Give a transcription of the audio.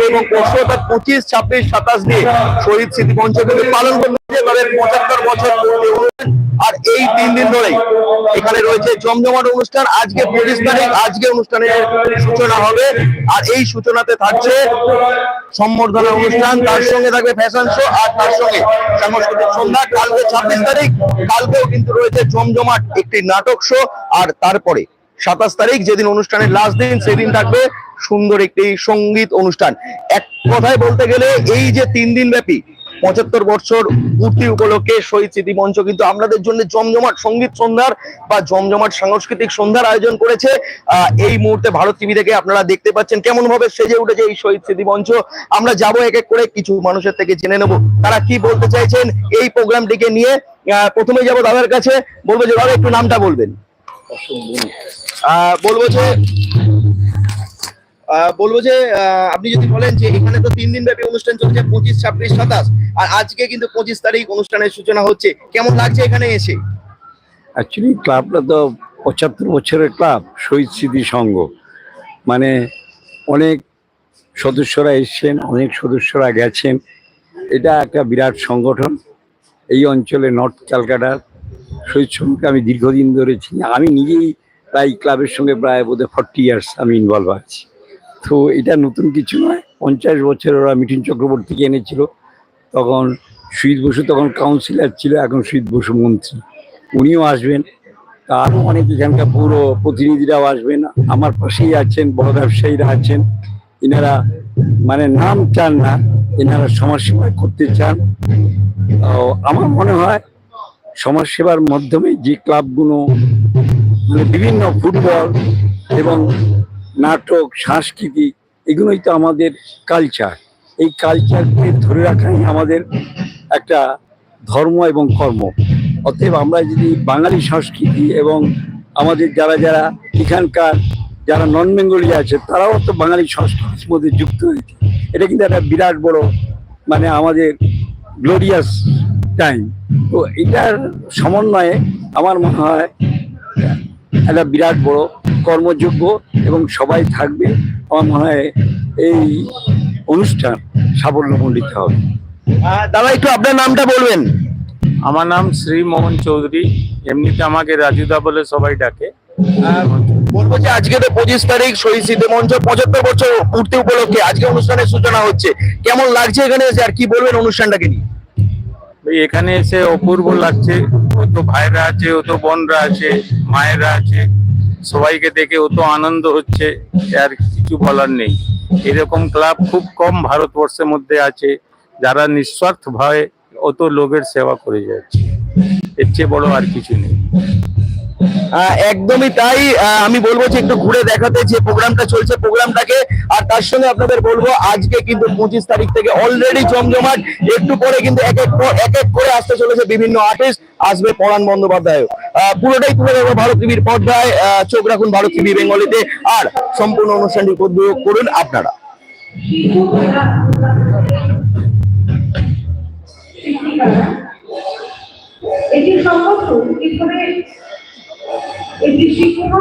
আজকে এবং পরশু অর্থাৎ পঁচিশ, ছাব্বিশ, সাতাশ দিয়ে শহীদ স্মৃতি মঞ্চ পালন করতে তাদের পঁচাত্তর বছর। আর এই তিন দিন ধরেই এখানে রয়েছে জমজমাট অনুষ্ঠান। আজকে পঁচিশ তারিখ, আজকে অনুষ্ঠানের সূচনা হবে, আর এই সূচনাতে থাকছে সম্বর্ধনা অনুষ্ঠান। তার সঙ্গে থাকবে ফ্যাশন শো আর তার সঙ্গে সাংস্কৃতিক সন্ধ্যা। কালকে ছাব্বিশ তারিখ, কালকেও কিন্তু রয়েছে জমজমাট একটি নাটক শো আর তারপরে সাতাশ তারিখ, যেদিন অনুষ্ঠানের লাস্ট দিন, সেদিন থাকবে সুন্দর একটি সংগীত অনুষ্ঠান। এক কথায় বলতে গেলে এই যে তিন দিন ব্যাপী পঁচাত্তর বছর পূর্তি উপলক্ষে শহীদ স্মৃতি মঞ্চ কিন্তু আপনাদের জন্য জমজমাট সংগীত সন্ধ্যার বা জমজমাট সাংস্কৃতিক সন্ধ্যার আয়োজন করেছে। এই মুহূর্তে ভারত টিভি থেকে আপনারা দেখতে পাচ্ছেন কেমন ভাবে সেজে উঠেছে এই শহীদ স্মৃতি মঞ্চ আমরা যাব এক এক করে কিছু মানুষের থেকে জেনে নেব তারা কি বলতে চাইছেন এই প্রোগ্রামটিকে নিয়ে। প্রথমে যাব দাদার কাছে বলব যে দাদা একটু নামটা বলবেন। আহ, বলব যে বলব যে আপনি যদি বলেন যে এখানে তো তিন দিন ব্যাপী অনুষ্ঠান চলছে, পঁচিশ, ছাব্বিশ, সাতাশ, আর আজকে কিন্তু পঁচিশ তারিখ অনুষ্ঠানের সূচনা হচ্ছে, কেমন লাগছে এখানে এসে? অ্যাকচুয়ালি ক্লাবটা তো পঁচাত্তর বছরের ক্লাব শহীদ স্মৃতি সংঘ। মানে অনেক সদস্যরা এসছেন, অনেক সদস্যরা গেছেন। এটা একটা বিরাট সংগঠন। এই অঞ্চলে নর্থ ক্যালকাটার শহীদ সংঘকে আমি দীর্ঘদিন ধরে চিনি। আমি নিজেই প্রায় ক্লাবের সঙ্গে প্রায় বোধহয় ফর্টি ইয়ার্স আমি ইনভলভ আছি। তো এটা নতুন কিছু নয়। পঞ্চাশ বছর ওরা মিঠুন চক্রবর্তীকে এনেছিল। তখন শহীদ বসু তখন কাউন্সিলর ছিল, এখন শহীদ বসু মন্ত্রী। উনিও আসবেন। আর অনেক এখানকার পুরো প্রতিনিধিরাও আসবেন। আমার পাশেই আছেন, বড় ব্যবসায়ীরা আছেন। এনারা মানে নাম চান না, এনারা সমাজসেবা করতে চান। আমার মনে হয় সমাজসেবার মাধ্যমে যে ক্লাবগুলো, বিভিন্ন ফুটবল এবং নাটক, সাংস্কৃতিক, এগুলোই তো আমাদের কালচার এই কালচারকে ধরে রাখাই আমাদের একটা ধর্ম এবং কর্ম। অতএব আমরা যদি বাঙালি সংস্কৃতি এবং আমাদের যারা যারা এখানকার যারা নন বেঙ্গলি আছে, তারাও তো বাঙালি সংস্কৃতির মধ্যে যুক্ত হয়েছে। এটা কিন্তু একটা বিরাট বড় মানে আমাদের গ্লোরিয়াস টাইম তো এটার সমন্বয়ে আমার মনে হয় একটা বিরাট বড় কর্মযোগ্য এবং সবাই থাকবে আমার মনে হয় এই অনুষ্ঠান সাফল্যমণ্ডিত হবে। দাদা একটু আপনার নামটা বলবেন। আমার নাম শ্রী মোহন চৌধুরী। এমনিতে আমাকে রাজুদা বলে সবাই ডাকে। বলব যে আজকে তো পঁচিশ তারিখ শহীদ স্মৃতি মঞ্চ পঁচাত্তর বছর পূর্তি উপলক্ষে আজকে অনুষ্ঠানের সূচনা হচ্ছে। কেমন লাগছে এখানে এসে আর কি বলবেন অনুষ্ঠানটাকে নিয়ে? এখানে এসে অপূর্ব লাগছে। অত ভাইরা আছে অত বোনরা আছে মায়েরা আছে। সবাইকে দেখে অত আনন্দ হচ্ছে, আর কিছু বলার নেই। এরকম ক্লাব খুব কম ভারতবর্ষের মধ্যে আছে, যারা নিঃস্বার্থ ভাবে অত লোকের সেবা করে যাচ্ছে। এর চেয়ে বড় আর কিছু নেই। একদমই তাই। আমি বলব যে একটু ঘুরে দেখাতে যে প্রোগ্রামটা চলছে প্রোগ্রামটাকে। আর তার সঙ্গে আপনাদের বলব, আজকে কিন্তু পঁচিশ তারিখ থেকে অলরেডি জমজমাট। একটু পরে কিন্তু এক এক এক এক করে আসতে চলেছে বিভিন্ন আর্টিস্ট আসবে পরাণ বন্দ্যোপাধ্যায় পুরোটাই তুলে দেবো ভারত টিভির পর্দায় চোখ রাখুন ভারত টিভি বেঙ্গলিতে। আর সম্পূর্ণ অনুষ্ঠানটি উপভোগ করুন আপনারা। এটি সম্ভব কীভাবে এটি শিক্ষা